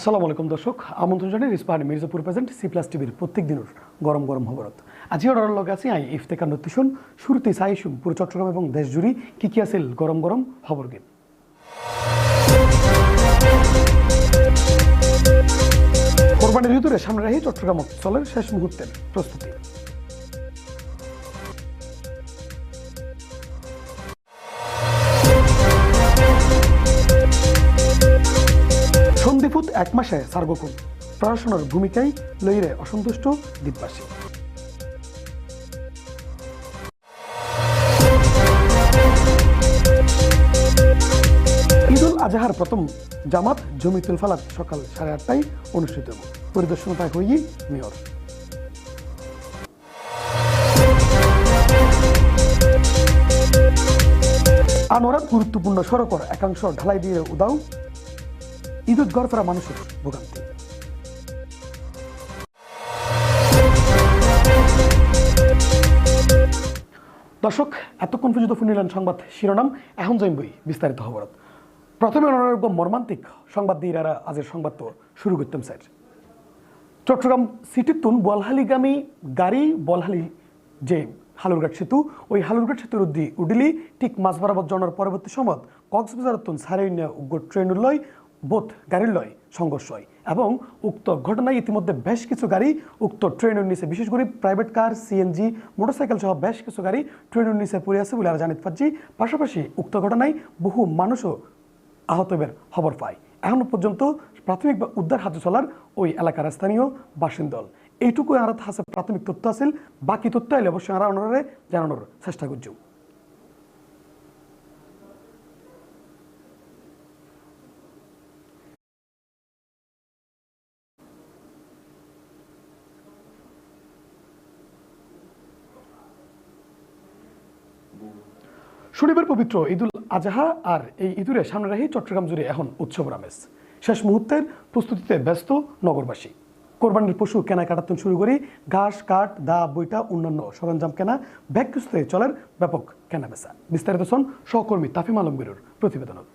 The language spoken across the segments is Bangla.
আসসালামু আলাইকুম দর্শক, আমন্ত্রণ জানাই Ispahani Mirzapur present C plus টিভির প্রত্যেক দিনের গরম গরম খবরত। আজি অর্ডার লগ আছি আই ইফতেকার নতিশুন শুরুতে সাইসুম পুরো চট্টগ্রাম এবং দেশ জুড়ি কি কি আছিল গরম গরম খবর গেম। কোরবানির ভিতরে সামনে রাখি চট্টগ্রাম অঞ্চলের শেষ মুহূর্তের প্রস্তুতি। এক মাসে সার্গকুন প্রশাসনের ভূমিকায় লইরে অসন্তুষ্ট দ্বীপবাসী। আজহার প্রথম জামাত জমিতুল ফালাত সকাল সাড়ে আটটায় অনুষ্ঠিত। পরিদর্শন তাই হই মেয়র। আনোয়ারাত গুরুত্বপূর্ণ সড়কর একাংশ ঢালাই দিয়ে উদাও। ঘর ফেরা মানুষের ভোগান্তি। দর্শক এতক্ষণ পর্যন্ত শুনিলেন সংবাদ শিরোনাম। এখন যাইম বই বিস্তারিত খবর। প্রথমে অনারোগ্য মর্মান্তিক সংবাদ দিয়ে এরা আজের সংবাদ তো শুরু করতাম, স্যার। চট্টগ্রাম সিটির তুন বলহালিগামী গাড়ি বলহালি যে হালুরঘাট সেতু, ওই হালুরঘাট সেতুর উদ্দি উডিলি ঠিক মাছ বরাবর জনার পরবর্তী সময় কক্সবাজার তুন সারাইনিয়া উগ্র ট্রেন লয় বোধ গাড়ির লয়, সংঘর্ষ হয়। এবং উক্ত ঘটনায় ইতিমধ্যে বেশ কিছু গাড়ি, উক্ত ট্রেনের নিচে বিশেষ করে প্রাইভেট কার সিএনজি মোটরসাইকেল সহ বেশ কিছু গাড়ি ট্রেনের নিচে পড়ে আছে বলে আমরা জানিতে পারছি। পাশাপাশি উক্ত ঘটনায় বহু মানুষও আহতবের খবর পায়। এখনও পর্যন্ত প্রাথমিক বা উদ্ধার হাতে চলার ওই এলাকার স্থানীয় বাসিন্দল। এইটুকু আর হাসে প্রাথমিক তথ্য আছে বাকি তথ্য এলে অবশ্যই আমরা ওনারে জানানোর চেষ্টা করছি। শনিবার পবিত্র ঈদুল আজহা আর এই ইঁদুরে সামনে রাখি চট্টগ্রাম জুড়ে এখন উৎসব রামেজ শেষ মুহূর্তের প্রস্তুতিতে ব্যস্ত নগরবাসী। কোরবানির পশু কেনাকাটা থেকে শুরু করি, ঘাস, কাঠ, দা, বইটা, অন্যান্য সরঞ্জাম কেনা ব্যাগ চলার ব্যাপক কেনা বেচা বিস্তারিত সহকর্মী তাফিম আলমগীরের প্রতিবেদনত।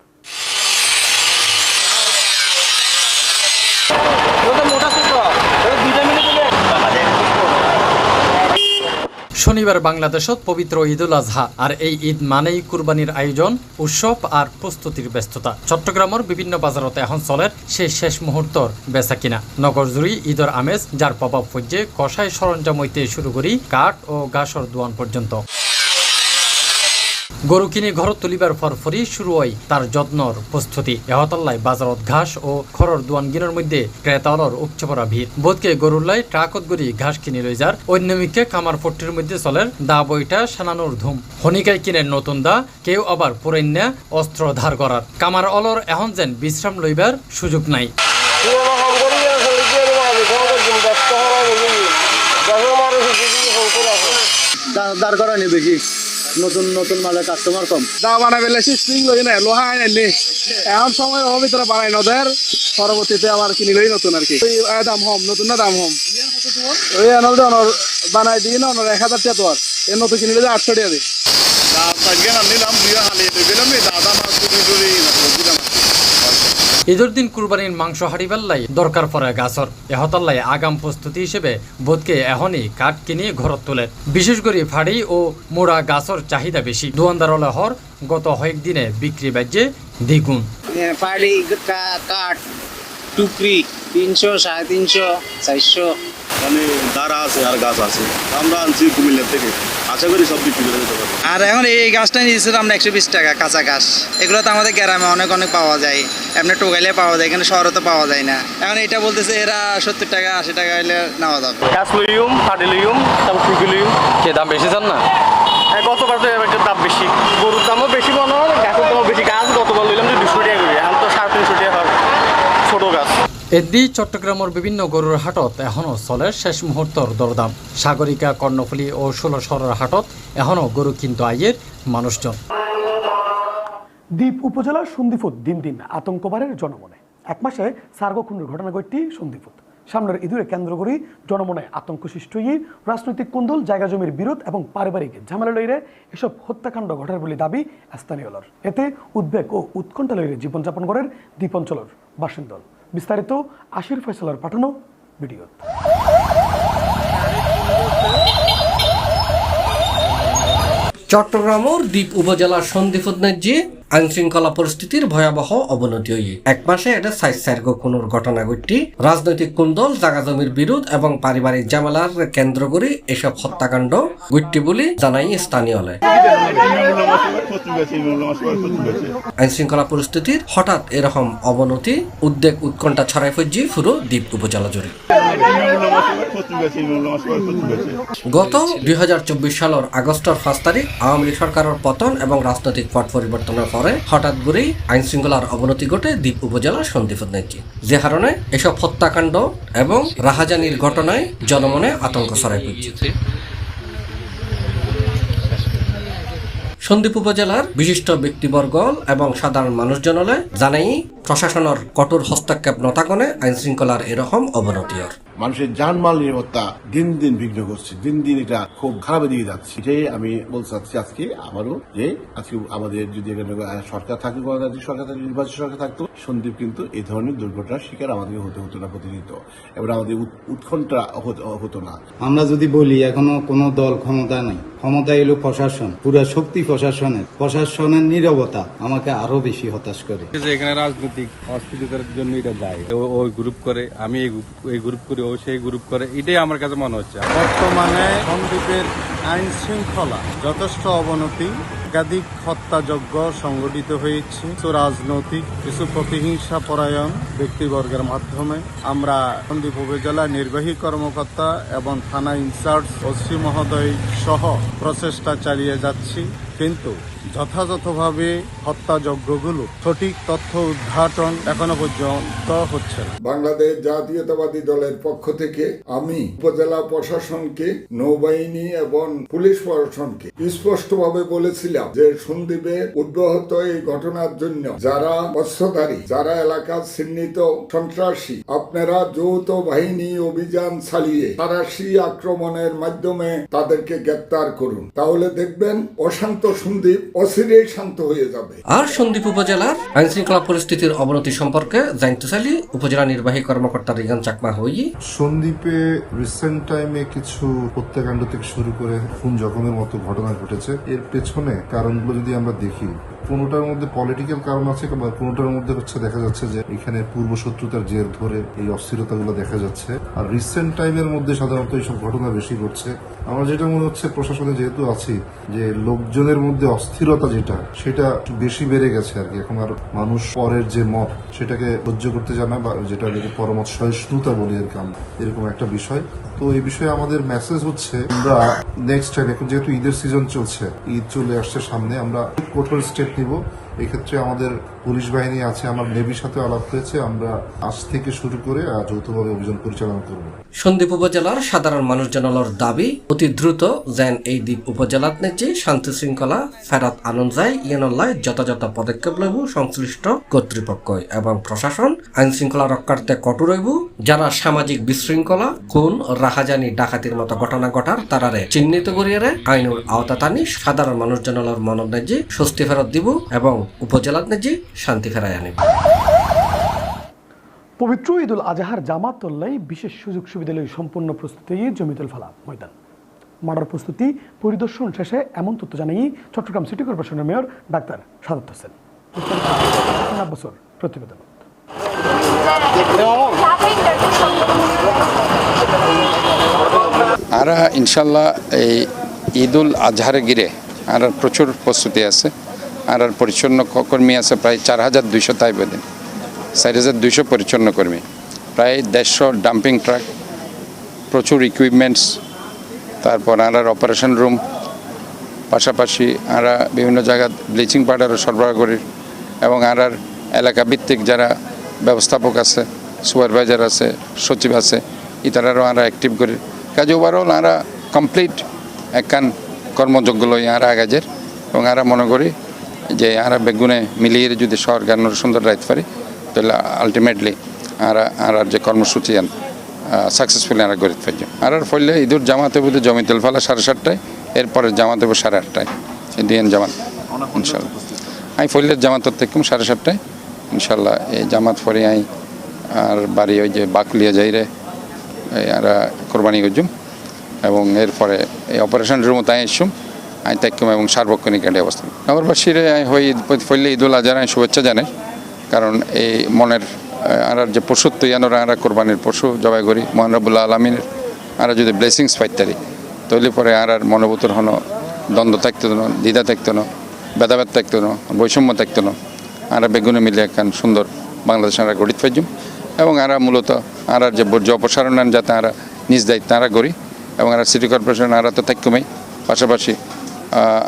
শনিবার বাংলাদেশত পবিত্র ঈদুল আজহা, আর এই ঈদ মানেই কুরবানির আয়োজন, উৎসব আর প্রস্তুতির ব্যস্ততা। চট্টগ্রামের বিভিন্ন বাজারতে এখন চলে সেই শেষ মুহূর্তর বেচা কিনা। নগর জুড়ি ঈদর আমেজ, যার প্রভাব পড়ছে কষায় সরঞ্জাম হইতে শুরু করি কাঠ ও গাছর দোয়ান পর্যন্ত। গরু কিনে ঘরত তুলিবার ফরফরি শুরু হয় তার যত্নর প্রস্তুতি। এহতাল্লাই বাজারত ঘাস ও খরর দোয়ানগিনের মধ্যে ক্রেতালর উপচে পড়া ভিড়। বোধকে গরুল্লাই ট্রাকত গড়ি ঘাস কিনে লই যার। অন্যমিকে কামার পট্টির মধ্যে চলের দা বইটা সানানোর ধুম। হনিকাই কিনে নতুন দা, কেউ আবার পুরান্যা অস্ত্র ধার করার। কামার অলর এখন যেন বিশ্রাম লইবার সুযোগ নাই। দাঁড় করা নেবে কি? নতুন নতুন মালের কাস্টমার কম। দা বানাই বেলে স্প্রিং লই না লোহা আইনি এখন সময় হবে ভিতরে বানাই নদের পরবর্তীতে আবার কিনি লই নতুন আর কি। দাম হম নতুন না দাম হম ওই আনল দে অনর বানাই দিই না অনর এক হাজার টাকা তোর এ নতুন কিনি যে আটশো টাকা দিই ঈদের দিন কুরবানির মাংস হারিবার লাই দরকার পড়ে গাছর। এহতাল্লাই আগাম প্রস্তুতি হিসেবে বোধকে এখনই কাঠ কিনে ঘরত তোলে। বিশেষ করে ফাড়ি ও মোড়া গাছর চাহিদা বেশি। দোয়ানদার হর গত কয়েক দিনে বিক্রি বাজ্যে দ্বিগুণ। ফাড়ি কাঠ, টুকরি তিনশো, সাড়ে তিনশো, চারশো। মানে দাঁড়া আছে আর গাছ আছে। আমরা আনছি কুমিল্লার থেকে। আশা করি সব বিক্রি করে দিতে পারব। আর এখন এই গাছটা নিয়েছিলাম আমরা একশো বিশ টাকা কাঁচা গাছ এগুলো তো আমাদের গ্রামে অনেক অনেক পাওয়া যায়। এমনি টোকাইলে পাওয়া যায় এখানে শহরে তো পাওয়া যায় না। এখন এটা বলতেছে এরা সত্তর টাকা আশি টাকা হলে নেওয়া যাবে। গাছ লইম পাটি লইম তারপর টুকি লইম কে দাম বেশি চান না? গতবার তো একটা দাম বেশি। গরুর দামও বেশি মনে হয় গাছের দামও বেশি গাছ গতবার লইলাম যে দুশো টাকা করে এখন তো সাড়ে তিনশো টাকা হয় ছোট গাছ এদি চট্টগ্রামের বিভিন্ন গরুর হাটত এখনও চলে শেষ মুহূর্তর দরদাম। সাগরিকা কর্ণফুলি ও ষোলশহরের হাটত এখনও গরু কিন্তু আইয়ের মানুষজন দ্বীপ উপজেলার সন্দিফুত দিন দিন আতঙ্কবারের জনমনে। এক মাসে সার্গখুনের ঘটনা ঘটটি সন্দিফুত। সামনের ইঁদুরে কেন্দ্র করে জনমনে আতঙ্ক সৃষ্টি রাজনৈতিক কুন্দল জায়গা জমির বিরোধ এবং পারিবারিক ঝামেলা লইরে এসব হত্যাকাণ্ড ঘটার বলে দাবি স্থানীয়লর এতে উদ্বেগ ও উৎকণ্ঠা লইরে জীবনযাপন করেন দ্বীপ অঞ্চলের বাসিন্দল। বিস্তারিত আশির ফয়সলার পাঠানো ভিডিও চট্টগ্রামের দ্বীপ উপজেলার সন্ধিপত্নের আইন শৃঙ্খলা পরিস্থিতির ভয়াবহ অবনতি হই এক মাসে এটা সাইজ সার্গ কোনোর ঘটনা ঘটটি রাজনৈতিক কুন্দল জাগা জমির বিরোধ এবং পারিবারিক জামেলার কেন্দ্র করে এসব হত্যাকাণ্ড ঘটটি বলে জানাই স্থানীয় আইন শৃঙ্খলা পরিস্থিতির হঠাৎ এরকম অবনতি, উদ্বেগ উৎকণ্ঠা ছড়াই ফজি পুরো দ্বীপ উপজেলা জুড়ে। গত দুই হাজার চব্বিশ সালের আগস্টের পাঁচ তারিখ আওয়ামী লীগ সরকারের পতন এবং রাজনৈতিক পট পরিবর্তনের পরে হঠাৎ করেই আইন শৃঙ্খলার অবনতি ঘটে দ্বীপ উপজেলার সন্দীপ নাকি যে কারণে এসব হত্যাকাণ্ড এবং রাহাজানির ঘটনায় জনমনে আতঙ্ক ছড়াই পড়ছে। সন্দ্বীপ উপজেলার বিশিষ্ট ব্যক্তিবর্গ এবং সাধারণ মানুষজনলে জানাই প্রশাসনের কঠোর হস্তক্ষেপ নথাকনে আইন শৃঙ্খলার এরকম অবনতির। মানুষের জানমাল নিরাপত্তা দিন দিন বিঘ্ন করছে। দিন দিন এটা খুব খারাপের দিকে যাচ্ছে। এটাই আমি বলতে চাচ্ছি আজকে আবারও যে আজকে আমাদের যদি এখানে সরকার থাকতো গণতান্ত্রিক সরকার থাকতো নির্বাচন সরকার থাকতো সন্দীপ কিন্তু এই ধরনের দুর্ঘটনার শিকার আমাদের হতে হতো না প্রতিনিয়ত। এবং আমাদের উৎ- উৎকণ্ঠা হতো- হতো না। আমরা যদি বলি এখনও কোনো দল ক্ষমতা নাই। ক্ষমতা এলো প্রশাসন। পুরো শক্তি প্রশাসনের প্রশাসনের নীরবতা আমাকে আরও বেশি হতাশ করে। যে এখানে রাজনৈতিক অস্থিরতার জন্য এটা দায়ী ও- গ্রুপ করে, আমি এই গ্রুপ- করি, ও সেই গ্রুপ করে, এটাই আমার কাছে মনে হচ্ছে। বর্তমানে সন্দ্বীপের আইন শৃঙ্খলা যথেষ্ট অবনতি। একাধিক হত্যাযজ্ঞ সংগঠিত হয়েছে। কিছু রাজনৈতিক, কিছু প্রতিহিংসা পরায়ণ ব্যক্তিবর্গের মাধ্যমে। আমরা সন্দ্বীপ উপজেলা নির্বাহী কর্মকর্তা এবং থানা ইনচার্জ ওসি মহোদয় সহ প্রচেষ্টা চালিয়ে যাচ্ছি। কিন্তু যথাযথভাবে হত্যাযজ্ঞগুলো সঠিক তথ্য উদ্ঘাটন এখনও পর্যন্ত হচ্ছে না। বাংলাদেশ জাতীয়তাবাদী দলের পক্ষ থেকে আমি উপজেলা প্রশাসনকে, নৌবাহিনী এবং পুলিশ প্রশাসনকে স্পষ্টভাবে বলেছিলাম যে সন্দ্বীপে উদ্বহত এই ঘটনার জন্য যারা অস্ত্রধারী যারা এলাকা চিহ্নিত সন্ত্রাসী, আপনারা যৌথ বাহিনী অভিযান চালিয়ে তারাশি আক্রমণের মাধ্যমে তাদেরকে গ্রেপ্তার করুন। তাহলে দেখবেন অশান্ত সন্দ্বীপ অচিরেই শান্ত হয়ে যাবে। আর সন্দ্বীপ উপজেলার আইন শৃঙ্খলা পরিস্থিতির অবনতি সম্পর্কে জানতে চাইলে উপজেলা নির্বাহী কর্মকর্তা রিগান চাকমা হই। সন্দ্বীপে রিসেন্ট টাইমে কিছু হত্যাকাণ্ড থেকে শুরু করে খুন জখমের মতো ঘটনা ঘটেছে। এর পেছনে কারণগুলো যদি আমরা দেখি কোনোটার মধ্যে পলিটিক্যাল কারণ আছে বা কোনোটার মধ্যে হচ্ছে দেখা যাচ্ছে যে এখানে পূর্ব শত্রুতার জের ধরে এই অস্থিরতাগুলো দেখা যাচ্ছে। আর রিসেন্ট টাইমের মধ্যে সাধারণত এইসব ঘটনা বেশি ঘটছে। আমার যেটা মনে হচ্ছে প্রশাসনে যেহেতু আছি, যে লোকজনের মধ্যে অস্থিরতা যেটা, সেটা বেশি বেড়ে গেছে আর কি এখন আর মানুষ পরের যে মত, সেটাকে সহ্য করতে জানা বা যেটা আমি পরমত সহিষ্ণুতা বলি আর কি। এরকম একটা বিষয় তো এই বিষয়ে আমাদের মেসেজ হচ্ছে, আমরা নেক্সট টাইম এখন যেহেতু ঈদের সিজন চলছে, ঈদ চলে আসছে সামনে, আমরা কঠোর স্টেপ নিব এক্ষেত্রে আমাদের পুলিশ বাহিনী আছে, আমার নেভির সাথে আলাপ হয়েছে, আমরা আজ থেকে শুরু করে যৌথভাবে অভিযান পরিচালনা করব। সন্দ্বীপ উপজেলার সাধারণ মানুষ মানুষজনলর দাবি, অতি দ্রুত যেন এই দ্বীপ উপজেলাত নেচে শান্তি শৃঙ্খলা, ফেরত আনন্দ যায় ইয়নল্লায় যথাযথ পদক্ষেপ লইব, সংশ্লিষ্ট কর্তৃপক্ষ এবং প্রশাসন, আইন শৃঙ্খলা রক্ষার্থে কঠোর হইব, যারা সামাজিক বিশৃঙ্খলা, খুন, রাহাজানি, ডাকাতির মতো ঘটনা ঘটার তারারে চিহ্নিত করিয়ে আইনের আওতা টানি সাধারণ মানুষজনলর মনত নেজি স্বস্তি ফেরত দিব এবং উপজেলাত নেজি শান্তি ফেরাই আনিব। পবিত্র ঈদুল আজহার জামাত তোল্লাই বিশেষ সুযোগ সুবিধা লই সম্পূর্ণ প্রস্তুতি জমিতুল ফালা ময়দান। মারার প্রস্তুতি পরিদর্শন শেষে এমন তথ্য জানাই চট্টগ্রাম সিটি কর্পোরেশনের মেয়র ডাক্তার সাদত হোসেন। বছর প্রতিবেদন। আর ইনশাল্লাহ এই ঈদুল আজহারে গিরে আর প্রচুর প্রস্তুতি আছে। আর আর পরিচ্ছন্ন কর্মী আছে প্রায় চার হাজার দুইশো তাই বেদিন চার হাজার দুইশো পরিচ্ছন্ন কর্মী। প্রায় দেড়শো ডাম্পিং ট্রাক প্রচুর ইকুইপমেন্টস তারপর আর অপারেশন রুম পাশাপাশি আরা বিভিন্ন জায়গা ব্লিচিং পাউডারও সরবরাহ করি। এবং আর আর এলাকা ভিত্তিক যারা ব্যবস্থাপক আছে সুপারভাইজার আছে, সচিব আছে, ইতারারও আমরা অ্যাক্টিভ করি। কাজে ওভারঅল আমরা কমপ্লিট একখান কর্মযোগ্য লই আরা আগাজের এবং আমরা মনে করি যে আমরা বেগুনে মিলিয়ে যদি গানোর সুন্দর রাখতে পারি, তাহলে আলটিমেটলি আমরা আর যে কর্মসূচি আন সাকসেসফুলি আমরা গড়ে পারি আর আর ফলে ঈদুর জামাতে জমি তেল ফেলা সাড়ে সাতটায়, এরপরে জামাতে হবে সাড়ে আটটায়। দিন জামাত। ইনশাল্লাহ। আমি ফলের জামাতর থেকে সাড়ে সাতটায়। ইনশাল্লাহ এই জামাত পরে আমি আর বাড়ি ওই যে বাকলিয়া যাইরে আর কোরবানি করছুম এবং এরপরে এই অপারেশন রুমও তাই এসছুম আমি তাইকুম এবং সার্বক্ষণিক এটি অবস্থান নগরবাসীর হই, ফইলে ঈদুল আজহার আমি শুভেচ্ছা জানাই, কারণ এই মনের আর যে পশু তৈয়ানোরা আর কোরবানির পশু, জবাই করি মহানবুল্লাহ আলমিনের, আর যদি ব্লেসিংস পাইতারি তৈলে পরে আর আর মনোভূতর হনো, দ্বন্দ্ব থাকতো না দ্বিধা থাকতো না ভেদাভেদ থাকতো না বৈষম্য থাকতো না আর বেগুনে মিলে একখান সুন্দর বাংলাদেশ আমরা গঠিত পাইজুম এবং আর মূলত আর যে বর্জ্য অপসারণ যাতে আর নিজ দায়িত্ব আরা করি, এবং আর সিটি কর্পোরেশন আর তো থাকুমই পাশাপাশি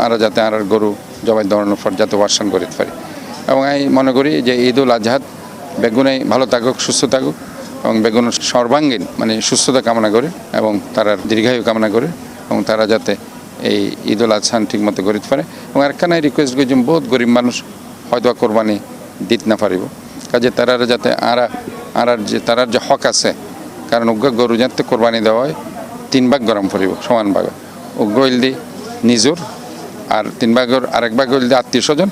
আর যাতে আর গরু জবাই দৌড়ানোর পর যাতে ওয়াসান করিতে পারি। এবং আমি মনে করি যে ঈদ উল আজহাদ বেগুনে ভালো থাকুক, সুস্থ থাকুক এবং বেগুনের সর্বাঙ্গীন মানে সুস্থতা কামনা করে এবং তারা দীর্ঘায়ু কামনা করে এবং তারা যাতে এই ঈদ উল আজহান ঠিক মতো করিতে পারে। এবং একখানে রিকোয়েস্ট করছি বহুত গরিব মানুষ হয়তো কোরবানি দিতে না পারিব। কাজে তারা যাতে আরা, আরার যে, তারার যে হক আছে, কারণ উগ্র গরু যাতে কোরবানি দেওয়া হয়, তিন ভাগ গরম পড়িব, সমান ভাগ। উগ্র ইলদি নিজুর আর তিন ভাগের আরেক ভাগ হইল আত্মীয় স্বজন,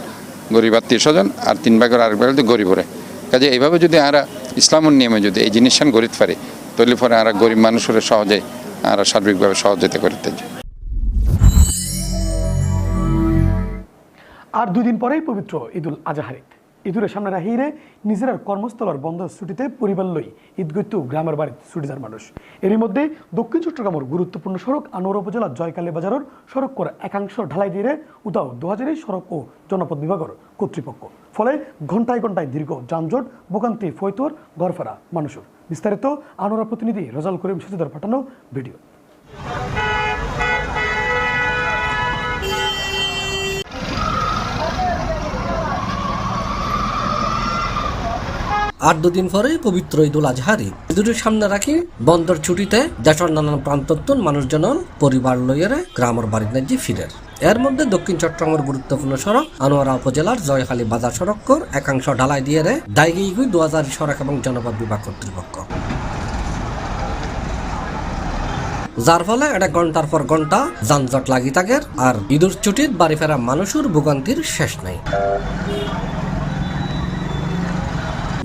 গরিব আত্মীয় স্বজন, আর তিন ভাগের আরেক ভাগ হইল গরিবরে কাজে এইভাবে যদি আমরা ইসলামের নিয়মে যদি এই জিনিস গড়িতে পারি তৈরি পরে আমরা গরিব মানুষের সহজে আমরা সার্বিকভাবে সহযোগিতা করতে আর দুদিন পরেই পবিত্র ঈদুল আজহার ঈদ ঈদুরের সামনে রাহিরে নিজের কর্মস্থলের বন্ধ ছুটিতে পরিবার লই ঈদগৈত্য গ্রামের বাড়িতে ছুটি যার মানুষ। এরই মধ্যে দক্ষিণ চট্টগ্রামের গুরুত্বপূর্ণ সড়ক আনোয়ার উপজেলার জয়কালী বাজারের সড়ক কর একাংশ ঢালাই দিয়ে উদাও দু সড়ক ও জনপদ বিভাগের কর্তৃপক্ষ। ফলে ঘন্টায় ঘন্টায় দীর্ঘ যানজট, ভোগান্তি ফৈতর ঘরফেরা মানুষের। বিস্তারিত আনোয়ার প্রতিনিধি রেজাল করিম সেতুদের পাঠানো ভিডিও। আর দুদিন পরে পবিত্র ঈদুল আজহার ঈদ সামনে রাখি, বন্দর ছুটিতে দেশের নানান প্রান্তত্বন মানুষজনন, পরিবার লইয়ারে গ্রামের বাড়ি নাজি ফিরের। এর মধ্যে দক্ষিণ চট্টগ্রামের গুরুত্বপূর্ণ সড়ক, আনোয়ারা উপজেলার জয়খালী বাজার সড়কর একাংশ ঢালাই দিয়ে রে দায়গিগুই দু হাজার সড়ক এবং জনপদ বিভাগ কর্তৃপক্ষ। যার ফলে এটা ঘণ্টার পর ঘণ্টা যানজট লাগি থাকে আর ঈদুর ছুটির বাড়ি ফেরা মানুষের ভোগান্তির শেষ নাই।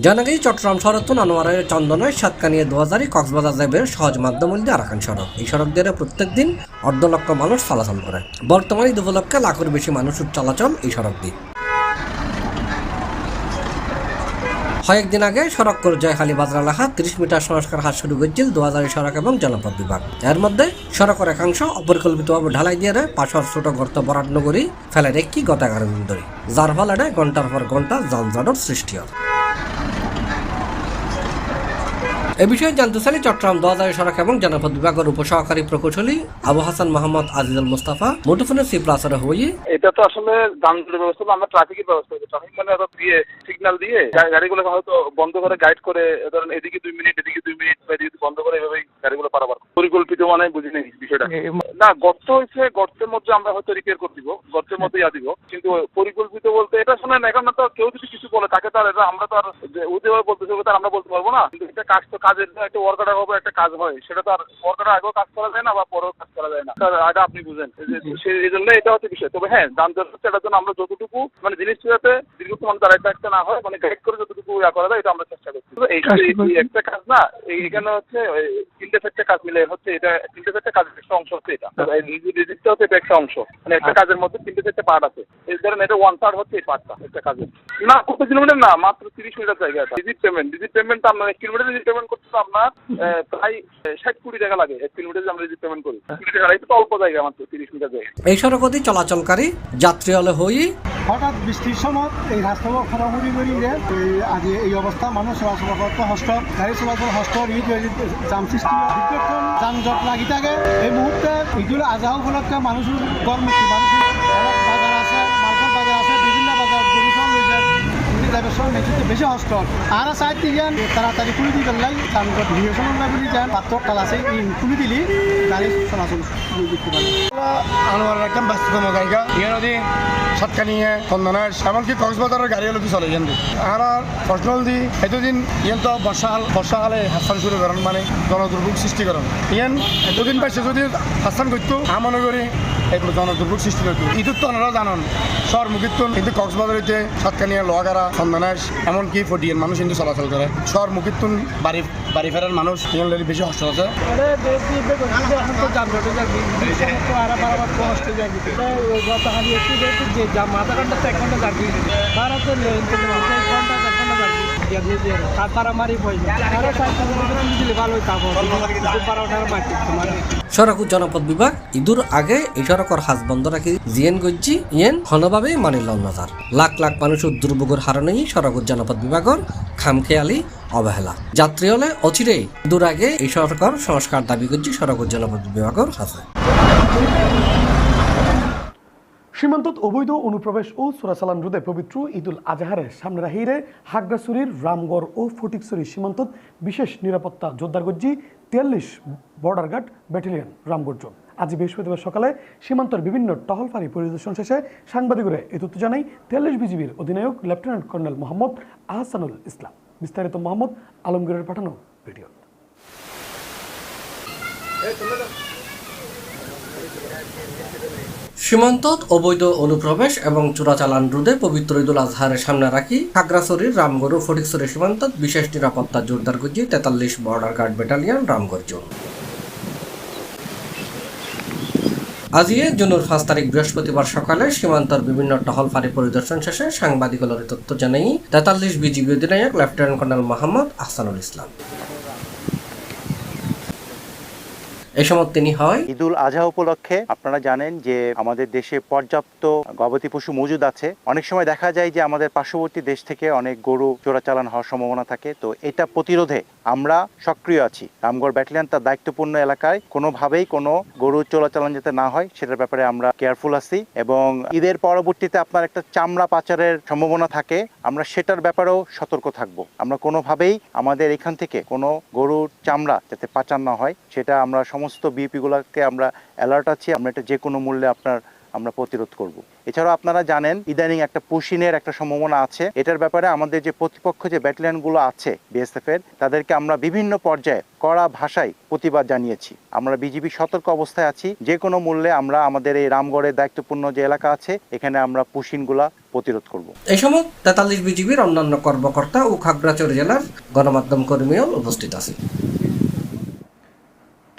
জানা গেছে চট্টগ্রাম শরতুন আনোয়ারের চন্দনের সাতকানিয়া দু হাজারই কক্সবাজার যাবের সহজ মাধ্যম দিয়ে আরাকান সড়ক। এই সড়ক দিয়ে প্রত্যেক দিন অর্ধ লক্ষ মানুষ চলাচল করে। বর্তমানে ঈদ উপলক্ষে লাখের বেশি মানুষের চলাচল এই সড়ক দিয়ে। কয়েকদিন আগে সড়ক করে জয়খালী বাজার এলাকা তিরিশ মিটার সংস্কার হাত শুরু করেছিল দু হাজার সড়ক এবং জনপদ বিভাগ। এর মধ্যে সড়কের একাংশ অপরিকল্পিতভাবে ঢালাই দিয়ে পাশর ছোট গর্ত বরাট নগরী ফেলে রেখি গত এগারো দিন ধরে। যার ফলে ঘণ্টার পর ঘণ্টা যানজটের সৃষ্টি হয়। এ বিষয়ে জানতে চাইলে চট্টগ্রাম দোয়াজারি সড়ক এবং জনপদ বিভাগের উপসহকারী প্রকৌশলী আবু হাসান মোহাম্মদ আজিজুল মুস্তাফা মুঠোফোনের সি প্লাসের হয়ে এটা তো আসলে যানজটের ব্যবস্থা আমরা ট্রাফিকের ব্যবস্থা করি ট্রাফিক মানে দিয়ে সিগন্যাল দিয়ে গাড়িগুলোকে হয়তো বন্ধ করে গাইড করে ধরেন এদিকে দুই মিনিট এদিকে দুই মিনিট বা এদিকে বন্ধ করে এভাবেই গাড়িগুলো পারাবার করে। পরিকল্পিত মানে বুঝি নেই বিষয়টা। না গর্ত হয়েছে গর্তের মধ্যে আমরা হয়তো রিপেয়ার করে দিব গর্তের মধ্যে ইয়া দিব। কিন্তু পরিকল্পিত বলতে এটা শোনেন এখন তো কেউ যদি কিছু বলে তাকে তার এটা আমরা তো আর যে ও যেভাবে বলতেছে ওটা আমরা বলতে পারব না। কিন্তু এটা কাজ তো কাজের একটা ওয়ার্কার হবে একটা কাজ হয় সেটা তো আর ওয়ার্কার আগেও কাজ করা যায় না বা পরেও কাজ করা যায় না। আগে আপনি বুঝেন সেই জন্য এটা হচ্ছে বিষয়। তবে হ্যাঁ যানজট হচ্ছে এটার জন্য আমরা যতটুকু মানে জিনিসটা যাতে দীর্ঘক্ষণ তার একটা একটা না হয় মানে গাইড করে যতটুকু ইয়া করা যায় এটা আমরা চেষ্টা করছি। তো এই একটা কাজ না এই- এখানে হচ্ছে তিনটে চারটে কাজ মিলে হচ্ছে এটা তিনটে চারটে কাজের একটা অংশ হচ্ছে এটা। রিজিটটা হচ্ছে এটা একটা অংশ। মানে একটা কাজের মধ্যে তিনটে চারটে পার্ট আছে। এই ধরেন এটা ওয়ান পার্ট হচ্ছে এই পার্টটা একটা কাজের। না কত কিলোমিটার না মাত্র তিরিশ মিটার জায়গা এটা। ডিজিট পেমেন্ট ডিজিট পেমেন্ট এক কিলোমিটার ডিজিট পেমেন্ট তো আপনার প্রায় ষাট কোটি টাকা লাগে এক কিলোমিটার আমরা ডিজিট পেমেন্ট করি। কোটি টাকা অল্প জায়গা মাত্র তিরিশ মিটার জায়গা। এই সড়কতি চলাচলকারী যাত্রী হলে হয়ে হঠাৎ বৃষ্টির সময় এই রাস্তাও খরাখরি করি যে এই আজি এই অবস্থা মানুষ চলাচল করতে হস্ত গাড়ি চলাচল হস্ত ঈদ জাম সৃষ্টি। দীর্ঘক্ষণ যানজট লাগি থাকে। এই মুহূর্তে ঈদুল আজহা উপলক্ষে মানুষের কর্মসূচি মানুষের অনেক বাজার আছে মালকার বাজার আছে বিভিন্ন বাজার গরু সব লই যায় ড্রাইভার মেঝেতে বেশি হস্ত আর সাইড দিয়ে তাড়াতাড়ি খুলে দিতে লাই যানজট ভিড় সময় বলি যান। পাত্র তাল খুলে দিলি, গাড়ি চলাচল করতে পারে। আনোয়ার একদম ব্যস্ততম জায়গা ইয়ে নদী সাতকানিয়ে কন্দনাস এমনকি কক্সবাজারের গাড়ি হলো চলে যান আর প্রশ্ন দি এতদিন ইয়েন তো বর্ষাকাল বর্ষাকালে হাসান শুরু করেন মানে জনদুর্ভোগ সৃষ্টি করেন। ইয়েন, এতদিন পাইছে যদি হাসান করতো আমনে করি এগুলো জনদুর্ভোগ সৃষ্টি করতো ইদুর তো ওনারা জানান শহর মুখিত্তন কিন্তু কক্সবাজারিতে সাতকানিয়া, লোহাগাড়া চন্দনাস এমনকি ফটিয়ান মানুষ কিন্তু চলাচল করে। শহর মুখিত্তন বাড়ি বাড়ি ফেরার মানুষ ইয়েন বেশি কষ্ট আছে। মাথা ঘণ্টা এক ঘণ্টা তো লেন তো ঘণ্টা এক ঘণ্টা যাবি তার পারামারি পয়সা আরও সাইকেল দিলে ভালো হইতাম বারো টাকা মাটি তোমার সড়ক ও জনপদ বিভাগ, ইদুর আগে এই সড়কর হাজ বন্ধ রাখি। জিএন গজ্জি, ইয়েন ঘনভাবে মানিল নজার। লাখ লাখ মানুষের দুর্ভোগের হারণেই সড়ক ও জনপদ বিভাগর খামখেয়ালি অবহেলা। যাত্রী হলে অচিরে দূর আগে এই সড়কর সংস্কার দাবি করছি সড়ক জনপদ বিভাগর কাছে সীমান্তত অবৈধ অনুপ্রবেশ ও চোরাচালান রোধে পবিত্র ঈদুল আজহারের সামনে রাহিরে হাগড়াছড়ির রামগড় ও ফটিকছড়ি সীমান্তত বিশেষ নিরাপত্তা জোরদার গজ্জি তিয়াল্লিশ border guard battalion Ramgarh zone. আজ বৃহস্পতিবার সকালে সীমান্তর বিভিন্ন টহল ফাঁড়ি পরিদর্শন শেষে সাংবাদিকরা এ তথ্য জানাই তিয়াল্লিশ বিজিবির অধিনায়ক লেফটেন্যান্ট কর্নেল মোহাম্মদ আহসানুল ইসলাম। বিস্তারিত মোহাম্মদ আলমগীরের পাঠানো ভিডিও। সীমান্তত অবৈধ অনুপ্রবেশ এবং চোরাচালান রোধে পবিত্র ঈদুল আজহারের সামনে রাখি। খাগড়াছড়ির রামগড় ফটিকছড়ি সীমান্তত বিশেষ নিরাপত্তা জোরদার গুজি তেতাল্লিশ border guard battalion, Ramgarh zone. আজিয়ে জুনের পাঁচ তারিখ বৃহস্পতিবার সকালে সীমান্তর বিভিন্ন টহল ফাঁড়ি পরিদর্শন শেষে সাংবাদিকদের তথ্য জানাই তেতাল্লিশ বিজিবি অধিনায়ক লেফটেন্যান্ট কর্নেল মোহাম্মদ আহসানুল ইসলাম। সময় তিনি হয় ঈদুল আজহা উপলক্ষে আপনারা জানেন যে আমাদের দেশে পর্যাপ্ত গবাদি পশু মজুদ আছে। অনেক সময় দেখা যায় যে আমাদের পার্শ্ববর্তী দেশ থেকে অনেক গরু চোরাচালান হওয়ার সম্ভাবনা থাকে। তো এটা প্রতিরোধে আমরা সক্রিয় আছি। রামগড় ব্যাটালিয়ন তার দায়িত্বপূর্ণ এলাকায় কোনোভাবেই কোনো গরু চোরাচালান যাতে না হয়, সেটার ব্যাপারে আমরা কেয়ারফুল আছি এবং ঈদের পরবর্তীতে আপনার একটা চামড়া পাচারের সম্ভাবনা থাকে। আমরা সেটার ব্যাপারেও সতর্ক থাকব। আমরা কোনোভাবেই আমাদের এখান থেকে কোনো গরুর চামড়া যাতে পাচার না হয়, সেটা আমরা সমস্ত বিপিগুলোকে আমরা অ্যালার্ট আছি, আমরা এটা যে কোনো মূল্যে আপনার, আমরা প্রতিরোধ করব। এছাড়াও আপনারা জানেন, ইদানিং একটা পুশিনের একটা সম্ভাবনা আছে। এটার ব্যাপারে আমাদের যে প্রতিপক্ষ যে ব্যাটালিয়নগুলো আছে বিএসএফ এর, তাদেরকে আমরা বিভিন্ন পর্যায়ে কড়া ভাষায় প্রতিবাদ জানিয়েছি। আমরা বিজিবি সতর্ক অবস্থায় আছি। যে কোনো মূল্যে আমরা আমাদের এই রামগড়ের দায়িত্বপূর্ণ যে এলাকা আছে, এখানে আমরা পুশিনগুলা প্রতিরোধ করব। এই সময় তেতাল্লিশ বিজিবির অন্যান্য কর্মকর্তা ও খাগড়াছড়ি জেলার গণমাধ্যম কর্মীও উপস্থিত আছে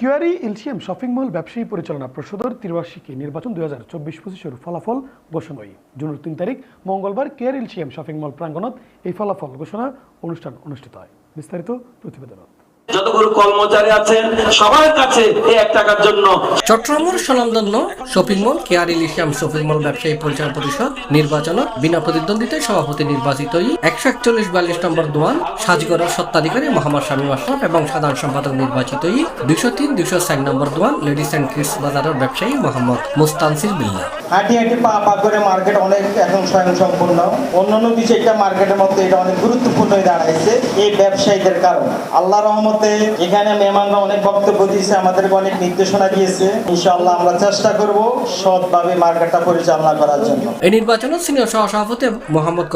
কিউআরি এলসিএম, শপিং মল, ব্যবসায়ী পরিচালনা পরিষদের ত্রিবার্ষিকী নির্বাচন দুই হাজার চব্বিশ পঁচিশের ফলাফল ঘোষণাই। জুনের তিন তারিখ, মঙ্গলবার কেয়ার, এলসিএম, শপিং মল প্রাঙ্গণত এই ফলাফল ঘোষণা অনুষ্ঠান অনুষ্ঠিত হয়। বিস্তারিত প্রতিবেদনত। যতগুলো কর্মচারী আছেন সবার কাছে এই এক টাকার জন্য চট্টগ্রামের স্বনামধন্য shopping mall care Elysium shopping mall ব্যবসায়ী পরিচালনা পরিষদ নির্বাচন বিনা প্রতিদ্বন্দ্বিতায় সভাপতি নির্বাচিত একশো একচল্লিশ বিয়াল্লিশ নম্বর দোয়ান সাজগড়ের সত্ত্বাধিকারী মোহাম্মদ শামীম আশরাফ এবং সাধারণ সম্পাদক নির্বাচিত দুইশো তিন চার নম্বর দোয়ান লেডিস অ্যান্ড কিডস বাজারের ব্যবসায়ী মোহাম্মদ মুস্তানসির বিল্লা হাঁটি হাঁটি পা পা করে মার্কেট অনেক এখন স্বয়ং সম্পূর্ণ অন্যান্য কিছু একটা মার্কেটের মধ্যে এটা অনেক গুরুত্বপূর্ণ দাঁড়াইছে এই ব্যবসায়ীদের কারণ। আল্লাহ রহমতে এখানে মেহমানরা অনেক বক্তব্য দিয়েছে, আমাদেরকে অনেক নির্দেশনা দিয়েছে। ইনশাআল্লাহ আমরা চেষ্টা করব সৎভাবে মার্কেটটা পরিচালনা করার জন্য। এই নির্বাচনে সিনিয়র সহসভাপতি মোহাম্মদ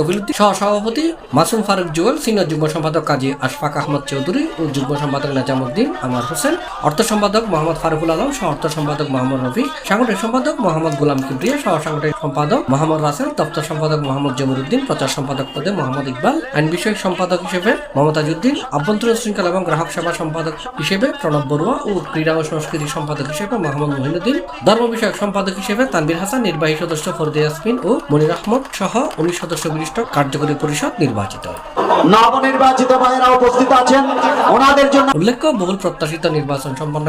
সহসভাপতি মাসুম ফারুক জুয়েল, সিনিয়র যুগ্ম সম্পাদক কাজী আশফাক আহমদ চৌধুরী ও যুগ্ম সম্পাদক নাজামুদ্দিন আমার হোসেন, অর্থ সম্পাদক মোহাম্মদ ফারুকুল আলম, সহ অর্থ সম্পাদক মোহাম্মদ রফি, সাংগঠনিক সম্পাদক মোহাম্মদ গোলাম কিবরিয়া, সহ সাংগঠনিক সম্পাদক মোহাম্মদ রাসেল, দপ্তর সম্পাদক মোহাম্মদ প্রচার সম্পাদক পদে মোহাম্মদ ইকবাল, আইন বিষয়ক সম্পাদক হিসেবে মমতাজুদ্দিন আভ্যন্তরীণ শৃঙ্খলা এবং গ্রাহক সেবা সম্পাদক হিসেবে প্রণব বড়ুয়া ও ক্রীড়া ও সংস্কৃতি সম্পাদক হিসেবে মোহাম্মদ মহিনুদ্দিন ধর্ম বিষয়ক সম্পাদক হিসেবে তানবির হাসান নির্বাহী সদস্য ফরদে ইয়াসমিন ও মনির আহমদ সহ উনিশ সদস্য বিশিষ্ট কার্যকরী পরিষদ নির্বাচিত। নবনির্বাচিত ভাইয়েরা উপস্থিত আছেন। ওনাদের জন্য উল্লেখ্য বহুল প্রত্যাশিত নির্বাচন সম্পন্ন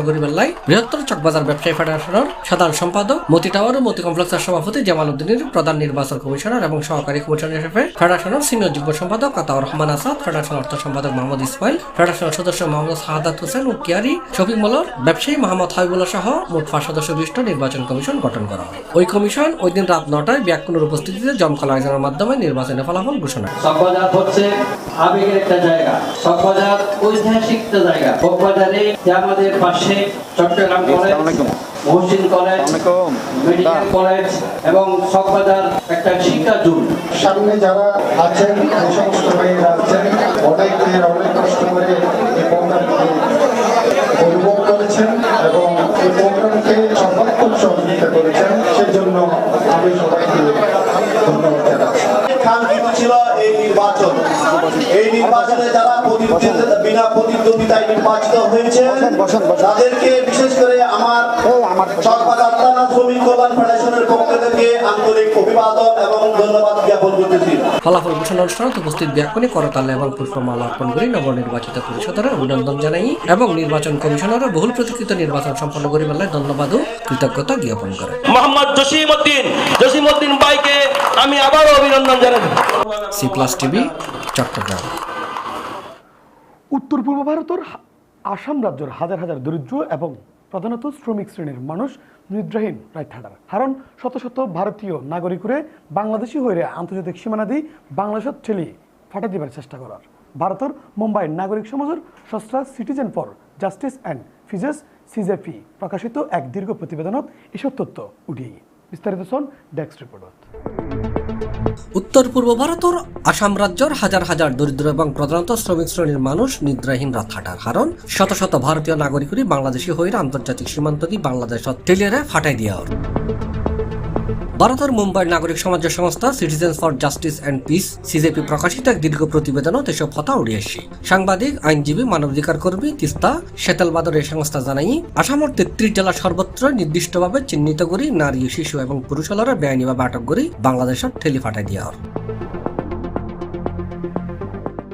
বৃহত্তর চকবাজার ব্যবসায়ী ফেডারেশনের সাধারণ সম্পাদক মতি টাওয়ার ও মতি কমপ্লেক্সের সভাপতি জামাল উদ্দিনের প্রধান নির্বাচন কমিশনার এবং সহকারী কমিশনার হিসেবে ফেডারেশনের সিনিয়র যুগ্ম সম্পাদক আতাউর রহমান আসাদ ফেডারেশন অর্থ সম্পাদক মোহাম্মদ ইসমাইল ফেডারেশনের সদস্য মোহাম্মদ শাহাদাত হোসেন ও কেয়ারি শপিং মলের ব্যবসায়ী মোহাম্মদ হাবিবুল্লাহ সহ মোট পাঁচ সদস্য বিশিষ্ট নির্বাচন কমিশন গঠন করা হয়। ওই কমিশন ওই দিন রাত নটায় ব্যাকুনের উপস্থিতিতে জমকাল আয়োজনের মাধ্যমে নির্বাচনের ফলাফল ঘোষণা করে। চকবাজার হচ্ছে আবেগের একটা জায়গা। চকবাজার ঐতিহাসিক জায়গা। আমাদের পাশে Chattogram Mohsin college medical college এবং চকবাজার একটা শিক্ষা জুন। সামনে যারা আছেন এই সমস্ত মেয়েরা আছেন অনেক মেয়েরা অনেক কষ্ট করে এই প্রোগ্রামকে অনুভব করেছেন এবং এই প্রোগ্রামকে সর্বাত্মক সহযোগিতা করেছেন সেজন্য আমি সবাইকে ধন্যবাদ জানাচ্ছি। ছিল নির্বাচন। এই নির্বাচনে যারা বিনা প্রতিদ্বন্দ্বিতায় নির্বাচিত হয়েছে তাদেরকে বিশেষ করে আমার সরকার শ্রমিক কল্যাণ ফেডারেশনের পক্ষ থেকে আন্তরিক অভিবাদন এবং ধন্যবাদ জ্ঞাপন করতেছি। ফলাফল ঘোষণা অনুষ্ঠানে উপস্থিত ব্যাকুনি করতাল এবং পুষ্পমালা অর্পণ করে নবনির্বাচিত পরিষদের অভিনন্দন জানাই এবং নির্বাচন কমিশনারও বহুল প্রতীক্ষিত নির্বাচন সম্পন্ন করে বেলায় ধন্যবাদ ও কৃতজ্ঞতা জ্ঞাপন করে। মোহাম্মদ জসিম উদ্দিন জসিম উদ্দিন ভাইকে আমি আবারও অভিনন্দন জানাই। C plus TV Chattogram. উত্তর পূর্ব ভারতের আসাম রাজ্যের হাজার হাজার দরিদ্র এবং প্রধানত শ্রমিক শ্রেণির মানুষ নিদ্রাহীন রায় থাকার। কারণ শত শত ভারতীয় নাগরিকরে বাংলাদেশি হয়ে আন্তর্জাতিক সীমানা দিয়ে বাংলাদেশত ঠেলি ফাটা দিবার চেষ্টা করার। ভারতের মুম্বাইয়ের নাগরিক সমাজের সস্ত্রা সিটিজেন ফর জাস্টিস অ্যান্ড ফিজেস, সিজেপি, প্রকাশিত এক দীর্ঘ প্রতিবেদনত এসব তথ্য উঠিয়ে। বিস্তারিত শোন ডেস্ক রিপোর্টত। উত্তর পূর্ব ভারতের আসাম রাজ্যের হাজার হাজার দরিদ্র এবং প্রধানত শ্রমিক শ্রেণির মানুষ নিদ্রাহীন রাত হাঁটার কারণ শত শত ভারতীয় নাগরিকই বাংলাদেশী হয়ে আন্তর্জাতিক সীমান্ত দিয়ে বাংলাদেশ ফাটাই দিয়া। ভারতের মুম্বাইয়ের নাগরিক সমাজ সংস্থা citizens for justice and peace CJP প্রকাশিত এক দীর্ঘ প্রতিবেদনত এসব কথা আসে সাংবাদিক, আইনজীবী মানবাধিকার কর্মী তিস্তা শেতালবাদর এই সংস্থা জানাই আসামের তেত্রিশ জেলা সর্বত্র নির্দিষ্টভাবে চিহ্নিত করি নারী, শিশু এবং পুরুষ পুরুষলরা বেআইনিভাবে আটক করি বাংলাদেশের ঠেলি ফাটাই দিয়া ওর।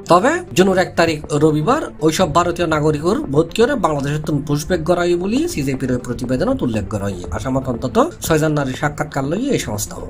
তবে জুনের এক তারিখ রবিবার ওইসব ভারতীয় নাগরিকর ভোট করে বাংলাদেশের পুষবেগ গড়াই বলি সিজেপির প্রতিবেদনত উল্লেখ করা হয় আসামত অন্তত ছয়জন নারী সাক্ষাৎকার লই এই সংস্থাও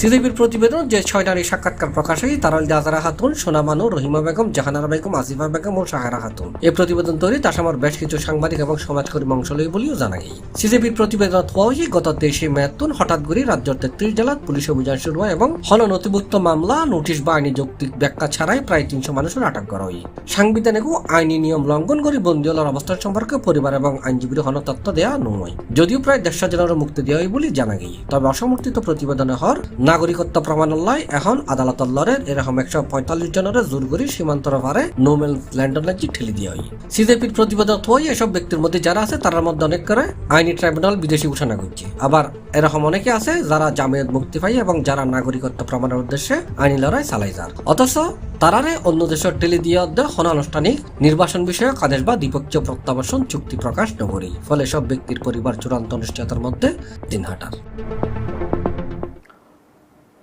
সিজেপির প্রতিবেদন যে ছয় নারী সাক্ষাৎকার প্রকাশ হয় তারা জাজারা খাতুন, সোনা মানু, রহিমা বেগম, জাহানারা বেগম আসিফা বেগম ও সাহারা খাতুন। এই প্রতিবেদন তৈরি আসামের বেশ কিছু সাংবাদিক এবং সমাজকর্মী অংশ লই বলেও জানা গেছে। সিজেপির প্রতিবেদন হওয়া হয়েছে, গত তেইশে মেয়াতুন হঠাৎ করে রাজ্যের তেত্রিশ জেলাত পুলিশ অভিযান শুরু হয় এবং হল নথিভুক্ত মামলা, নোটিশ বা আইনি যৌক্তিক ব্যাখ্যা ছাড়াই প্রায় তিনশো মানুষের আটক করা হয়। সাংবিধানিক আইনি নিয়ম লঙ্ঘন করে বন্দিওয়ালার অবস্থান সম্পর্কে পরিবার এবং আইনজীবীর হন তথ্য দেওয়া নয়। যদিও প্রায় দেড়শো জনের মুক্তি দেওয়া হয় বলে জানা গেছে। তবে অসমর্থিত প্রতিবেদনে হর নাগরিকত্ব প্রমাণালয় এখন আদালত লড়ের এরকম একশো পঁয়তাল্লিশ জনের জোর করে সীমান্তর পারে নোমেল ল্যান্ডনের চিঠি দিয়ে হয়। সিজেপির প্রতিবেদন হয়ে এসব ব্যক্তির মধ্যে যারা আছে, তার মধ্যে অনেক করে আইনি ট্রাইব্যুনাল বিদেশি ঘোষণা করছে। আবার এরকম অনেকে আছে যারা জামিয়াত মুক্তি পাই এবং যারা নাগরিকত্ব প্রমাণের উদ্দেশ্যে আইনি লড়াই চালাই যার অথচ তারারে অন্য দেশের টেলি দিয়ে অনানুষ্ঠানিক নির্বাচন বিষয়ক আদেশ বা দ্বিপক্ষীয় প্রত্যাবাসন চুক্তি প্রকাশ নগরী ফলে সব ব্যক্তির পরিবার চূড়ান্ত অনিশ্চয়তার মধ্যে দিন হাঁটার।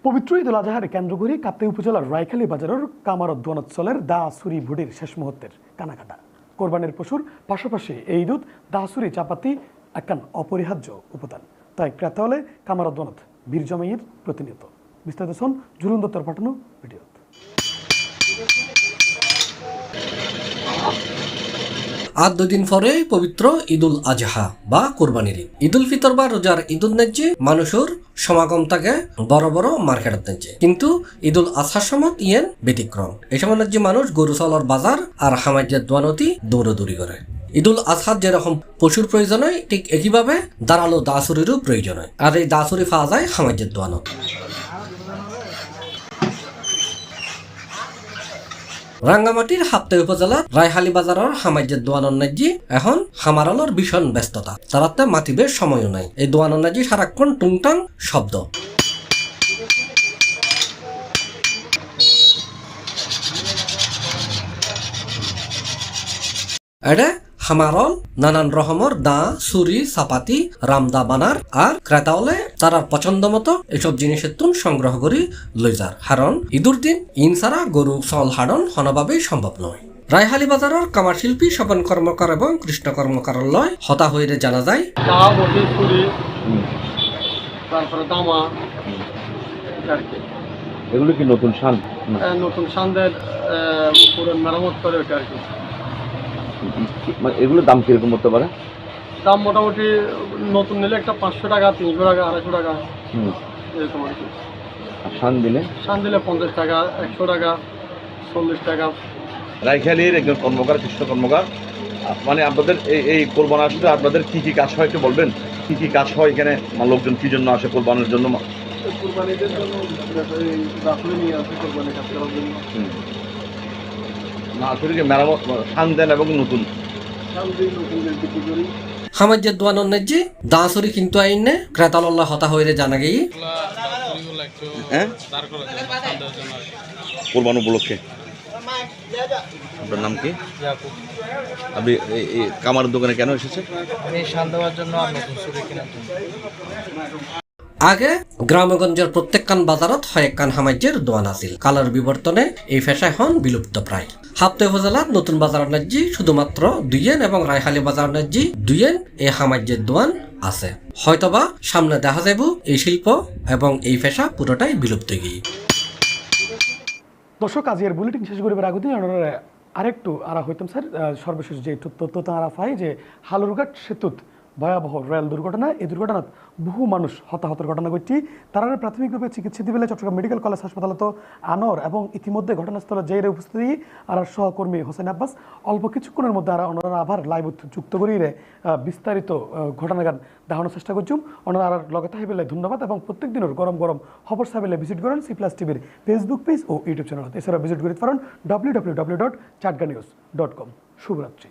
পবিত্র ঈদুল আজহার কেন্দ্র করে কাপ্তাই উপজেলার রায়খালী বাজারের কামার দোয়ানতসলের দা সুরি ভুড়ির শেষ মুহূর্তের কানাকাটা। কোরবানের পশুর পাশাপাশি এই দুধ দা সুরি চাপাতি একখান অপরিহার্য উপাদান। তাই ক্রেতা হলে কামার দোয়ানত বীর জমাইয়ের প্রতিনিয়ত। বিস্তারিত শোন জুলুন দত্তর পাঠানো ভিডিও। আর দুদিন পরে পবিত্র ঈদুল আজহা বা কোরবানির ঈদ। ঈদুল ফিতর বা রোজার ঈদুল ন্যায্যে মানুষের সমাগম থাকে বড় বড় মার্কেটের ন্যায্যে কিন্তু ঈদুল আজহার সময় ইয়েন ব্যতিক্রম। এই সময় ন্যায্যে মানুষ গরু চলর বাজার আর সামাজ্যের দোয়ানতি দৌড়দৌড়ি করে। ঈদুল আজহার যেরকম পশুর প্রয়োজন হয় ঠিক একইভাবে দাঁড়াল দাসুরিরও প্রয়োজন হয় আর এই দাসুরি পাওয়া যায় সামাজ্যের দোয়ানত। রাঙ্গামাটির হাপ্তে উপজেলা রায়হালি বাজারের সামাজ্যের দোয়ানন্নাজি এখন হামারানোর ভীষণ ব্যস্ততা। তারাতে মাতিবের সময়ও নাই। এই দোয়ানন্নাজি সারাক্ষণ টুংটাং শব্দ। এডে হামারল নানান রকমের দা সুরি চাপাতি রামদা বানার আর ক্রেতাওলে তারা পছন্দ মতো এসব জিনিসের তুন সংগ্রহ করি লই যার। কারণ ঈদুর দিন ইন ছাড়া গরু চল হাডন হনভাবেই সম্ভব নয়। রায়হালি বাজারের কামার শিল্পী স্বপন কর্মকার এবং কৃষ্ণ কর্মকারের লয় হতা হইরে জানা যায় তারপরে দামা এগুলো কি নতুন শান? আহ, নতুন সান্দের পুরো মেরামত করে ওটা আর কি। মানে এগুলোর দাম কীরকম হতে পারে? দাম মোটামুটি নতুন নিলে একটা পাঁচশো টাকা তিনশো টাকা আড়াইশো টাকা হুম। এরকম আর কি। আর শান দিলে? সান দিলে পঞ্চাশ টাকা একশো টাকা চল্লিশ টাকা। রাইখালির একজন কর্মকার কৃষ্ণ কর্মকার মানে আপনাদের এই এই কোরবান আসলে আপনাদের কি কি কাজ হয় একটু বলবেন? কি কি কাজ হয় এখানে? মানে লোকজন কি জন্য আসে কোরবানের জন্য? কোরবানিদের জন্য এই নিয়ে আসে কোরবানি কাজ করার জন্য। মেরামত দেন এবং নতুন। দোয়ান দাঁসুরি কিন্তু আইনে হতা হয়ে জানা গেই। হ্যাঁ? কোরবান উপলক্ষে। আপনার নাম কি? আপনি এই- এই কামার দোকানে কেন এসেছে আমি শান দেওয়ার জন্য আর নতুন কেনার জন্য আগে গ্রামগঞ্জের প্রত্যেকখান বাজারত হয়েকান সামাজ্যের দোয়ান আছিল কালার বিবর্তনে এই ফেসা এখন বিলুপ্ত প্রায়। হাপ্তে উপজেলার নতুন বাজার ন্যায্যি শুধুমাত্র দুইয়েন এবং রায়হালি বাজার ন্যায্যি দুইয়েন এই সামাজ্যের দোয়ান আছে। হয়তোবা সামনে দেখা যাব এই শিল্প এবং এই ফেসা পুরোটাই বিলুপ্ত গিয়ে। দর্শক, আজ এর বুলেটিন শেষ করিবার আগে আরেকটু আরা হইতাম, স্যার। সর্বশেষ যে তথ্য তারা পাই যে হালুরঘাট সেতুত ভয়াবহ রেল দুর্ঘটনা। এই দুর্ঘটনাত বহু মানুষ হতাহতের ঘটনা ঘটছি। তারা প্রাথমিকভাবে চিকিৎসা দিবেলে চট্টগ্রাম মেডিকেল কলেজ হাসপাতালত আনর এবং ইতিমধ্যে ঘটনাস্থলে জেরে উপস্থিতি আর সহকর্মী হোসেন আব্বাস। অল্প কিছুক্ষণের মধ্যে আর ওনারা আবার লাইভ যুক্ত করিয়ে বিস্তারিত ঘটনাগান দেখানোর চেষ্টা করছুম। ওনারা আর লগে থাকিবেলে ধন্যবাদ এবং প্রত্যেক দিনের গরম গরম খবর সাইবেলে ভিজিট করেন সি প্লাস টিভির ফেসবুক পেজ ও ইউটিউব চ্যানেল। এছাড়া ভিজিট করতে পারেন W W W dot Chatga news dot com শুভরাত্রি।